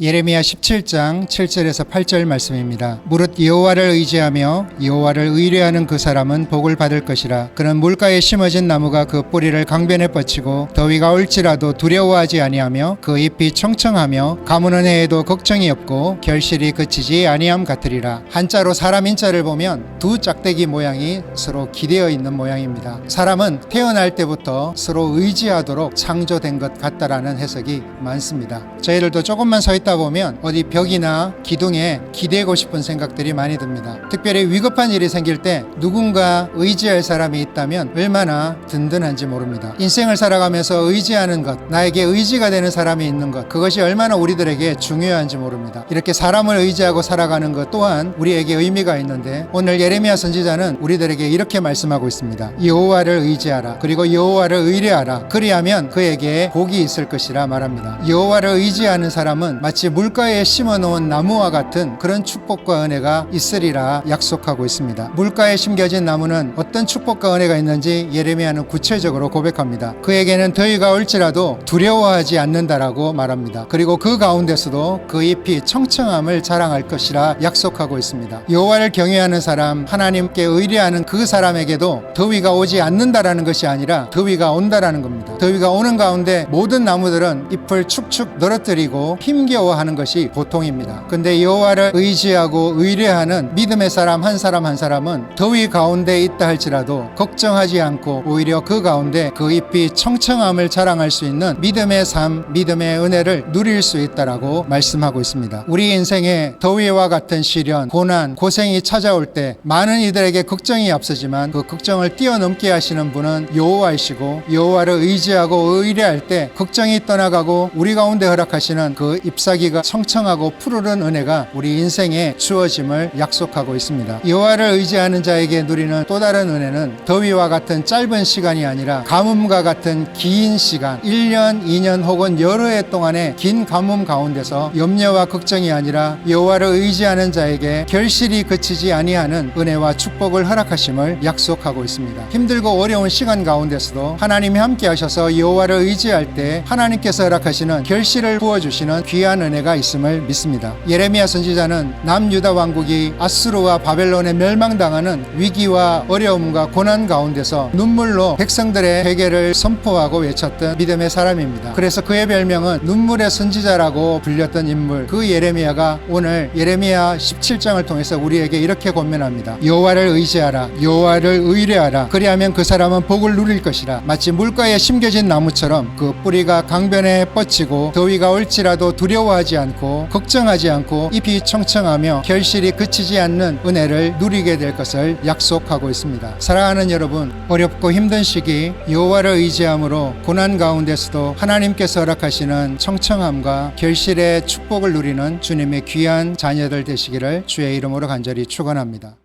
예레미야 17장 7절에서 8절 말씀입니다. 무릇 여호와를 의지하며 여호와를 의뢰하는 그 사람은 복을 받을 것이라. 그는 물가에 심어진 나무가 그 뿌리를 강변에 뻗치고 더위가 올지라도 두려워하지 아니하며 그 잎이 청청하며 가무는 해에도 걱정이 없고 결실이 그치지 아니함 같으리라. 한자로 사람 인자를 보면 두 짝대기 모양이 서로 기대어 있는 모양입니다. 사람은 태어날 때부터 서로 의지하도록 창조된 것 같다라는 해석이 많습니다. 저희들도 조금만 서 있다 보면 어디 벽이나 기둥에 기대고 싶은 생각들이 많이 듭니다. 특별히 위급한 일이 생길 때 누군가 의지할 사람이 있다면 얼마나 든든한지 모릅니다. 인생을 살아가면서 의지하는 것, 나에게 의지가 되는 사람이 있는 것, 그것이 얼마나 우리들에게 중요한지 모릅니다. 이렇게 사람을 의지하고 살아가는 것 또한 우리에게 의미가 있는데 오늘 예레미야 선지자는 우리들에게 이렇게 말씀하고 있습니다. 여호와를 의지하라. 그리고 여호와를 의뢰하라. 그리하면 그에게 복이 있을 것이라 말합니다. 여호와를 의지하는 사람은 마치 물가에 심어 놓은 나무와 같은 그런 축복과 은혜가 있으리라 약속하고 있습니다. 물가에 심겨진 나무는 어떤 축복과 은혜가 있는지 예레미야는 구체적으로 고백합니다. 그에게는 더위가 올지라도 두려워하지 않는다라고 말합니다. 그리고 그 가운데서도 그 잎이 청청함을 자랑할 것이라 약속하고 있습니다. 여호와를 경외하는 사람, 하나님께 의뢰하는 그 사람에게도 더위가 오지 않는다라는 것이 아니라 더위가 온다라는 겁니다. 더위가 오는 가운데 모든 나무들은 잎을 축축 늘어뜨리고 힘겨워 하는 것이 보통입니다. 근데 여호와를 의지하고 의뢰하는 믿음의 사람 한 사람 한 사람은 더위 가운데 있다 할지라도 걱정하지 않고 오히려 그 가운데 그 잎이 청청함을 자랑할 수 있는 믿음의 삶, 믿음의 은혜를 누릴 수 있다라고 말씀하고 있습니다. 우리 인생에 더위와 같은 시련, 고난, 고생이 찾아올 때 많은 이들에게 걱정이 앞서지만 그 걱정을 뛰어넘게 하시는 분은 여호와이시고 여호와를 의지하고 의뢰할 때 걱정이 떠나가고 우리 가운데 허락하시는 그 잎사귀 가 청청하고 푸르른 은혜가 우리 인생에 주어짐을 약속하고 있습니다. 여호와를 의지하는 자에게 누리는 또 다른 은혜는 더위와 같은 짧은 시간이 아니라 가뭄과 같은 긴 시간, 1년, 2년 혹은 여러 해 동안의 긴 가뭄 가운데서 염려와 걱정이 아니라 여호와를 의지하는 자에게 결실이 그치지 아니하는 은혜와 축복을 허락하심을 약속하고 있습니다. 힘들고 어려운 시간 가운데서도 하나님이 함께 하셔서 여호와를 의지할 때 하나님께서 허락하시는 결실을 부어 주시는 귀한 은혜가 있음을 믿습니다. 예레미야 선지자는 남유다 왕국이 아수르와 바벨론에 멸망당하는 위기와 어려움과 고난 가운데서 눈물로 백성들의 회개를 선포하고 외쳤던 믿음의 사람입니다. 그래서 그의 별명은 눈물의 선지자라고 불렸던 인물 그 예레미야가 오늘 예레미야 17장을 통해서 우리에게 이렇게 권면합니다. 여호와를 의지하라 여호와를 의뢰하라 그리하면 그 사람은 복을 누릴 것이라 마치 물가에 심겨진 나무처럼 그 뿌리가 강변에 뻗치고 더위가 올지라도 두려워 하지 않고 걱정하지 않고 잎이 청청하며 결실이 그치지 않는 은혜를 누리게 될 것을 약속하고 있습니다. 사랑하는 여러분 어렵고 힘든 시기 여호와를 의지함으로 고난 가운데서도 하나님께서 허락하시는 청청함과 결실의 축복을 누리는 주님의 귀한 자녀들 되시기를 주의 이름으로 간절히 축원합니다.